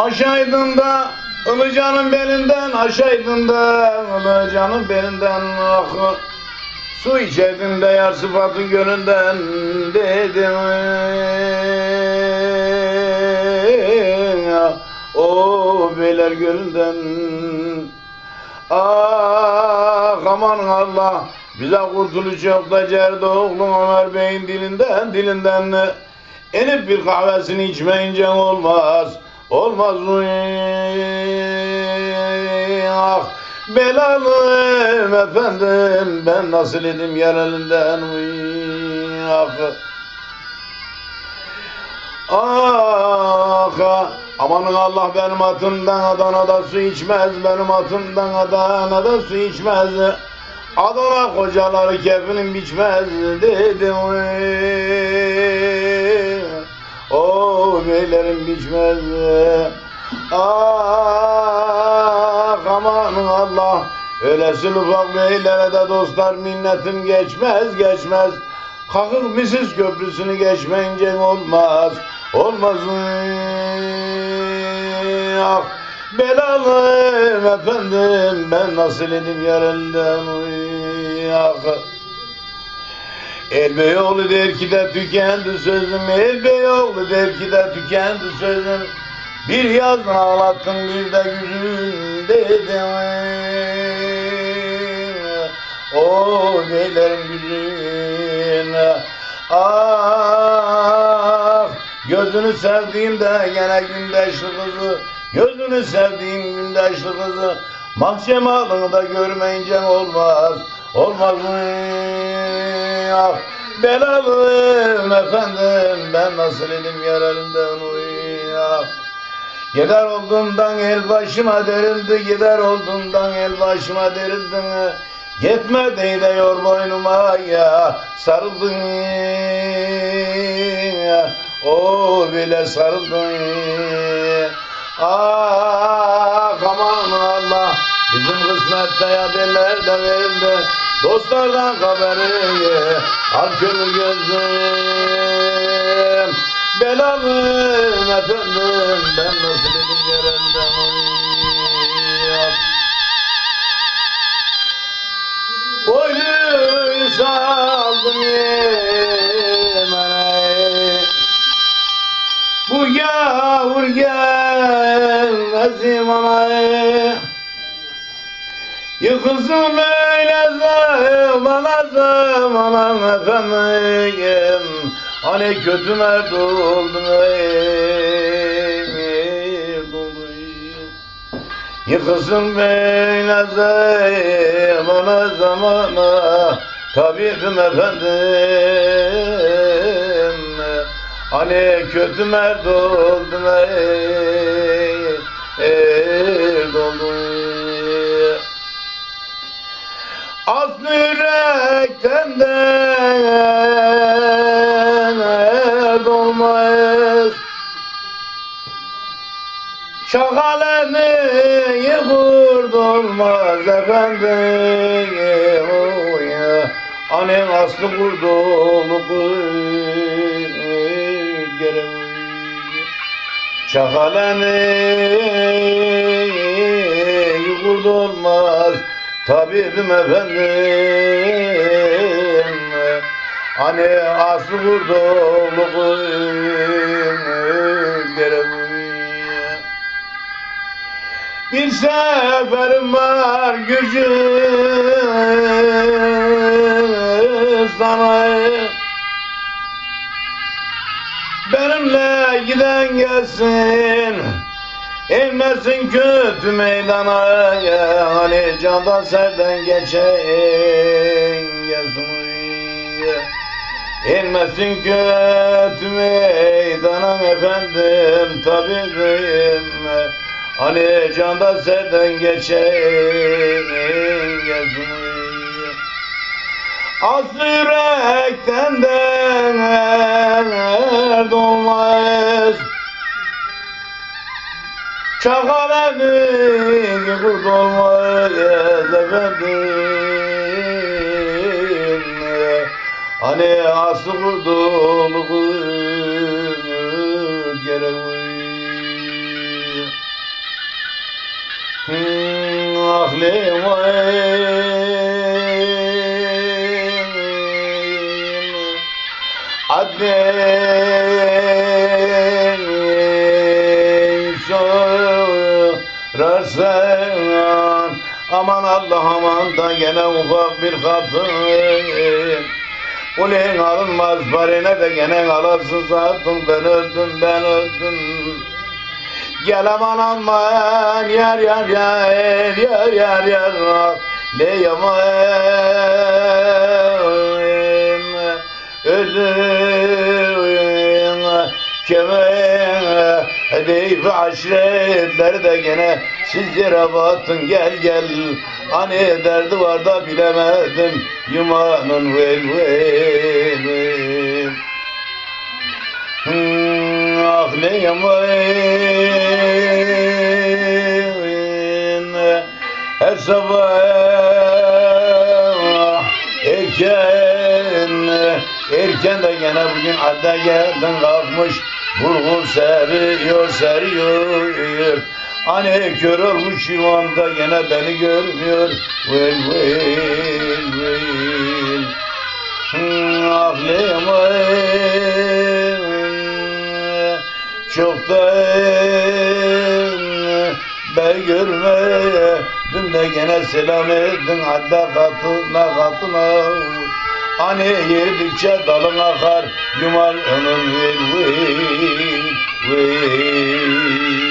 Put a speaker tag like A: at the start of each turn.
A: Aşaydın da Ilıcanın belinden aşaydın da Ilıcanın belinden. Ah Su içerdin de yar sıfatın gönlünden dedim. O beyler gönlünden. Ah aman Allah bize kurtuluş yok da Cerdi oğlum Ömer Bey'in dilinden dilinden. Enip bir kahvesini içmeyince olmaz Olmaz mı? Ah belalım efendim Ben nasıl edim yer elinden Ah Ah ah. amanın Allah benim atımdan Adana'da su içmez Benim atımdan Adana'da su içmez Adana kocaları kefinin biçmez dedim O beylerin biçmez Ah aman Allah Öylesin ufak beylere de dostlar minnetim geçmez geçmez Kalkıp Misis Köprüsü'nü geçmeyince olmaz Olmaz? Ah belalım efendim Ben nasıl edim yar elden ah. Elbeyoğlu der ki de tükendi sözüm. Elbeyoğlu der ki de tükendi sözüm. Bir yazın ağlattın bir de güzün dedim. O beylerin güzün Ah Gözünü sevdiğimde gene gündeşli kızı. Gözünü sevdiğim gündeşli kızı. Mahkem da görmeyince olmaz Olmaz mı? Ah, belalım efendim. Ben nasıl edim yer elinden uyak Gider olduğumdan el başıma derildi Gider olduğumdan el başıma derildi. Yetmedi de yor boynuma ya Sarıldın ya. O bile sarıldın. Ah aman Allah Bizim kısmette ya derler de verildi Dostlardan haberi Al kömür gözüm Belalım efendim Ben nasıl edim yerelden uyuyam Boynu saldım yemene Bu yavur gelmez bana. Yıkılsın böyle zamana zamana efendim Hani kötü mert oldum ey doldu Yıkılsın böyle zamana zamana Tabibim efendim. Hani kötü mert oldum ey, yürekten de dolmaz Şakaleni yıkır dolmaz efendim. Oy Annen aslı kurdulu gere Şakaleni yıkır dolmaz Tabibim efendim Hani aslı kurdulu gere bir seferim var gücü sana. Benimle giden gelsin Inmesin kötü meydana Hani candan serden geçen gelsin İnmesin kötü meydana efendim tabibim Hani canda serden geçen gezmeyi Aslı yürekten de Çakal emin kurt olmaz efendim Hani aslı kurduluk gerek Aklım hmm, ay ah sorarsan Aman Allah aman da gene ufak bir kadın. Ulen alınmaz parine de gene alasın zaten ben öldüm ben öldüm. Gel aman aman yar yar yar yar yar yar. Le yaman ölüm keme Deyip aşiretler de gene sizlere batın gel gel. Hani derdi var da bilemedim yumanın vel vel vel. Hmm, Ah ne yaman Her sabah erken Erken de gene bugün adda geldin kalkmış Vurgun seriyor seriyor Hani kör olmuş yuvamda gene beni görmüyor. Vel vel vel Hmm, Ah ne yaman Çoktan ben görmedim de gene selam ettin hatta katına katına Hani yedikçe dalın akar yumal onun vil vil vil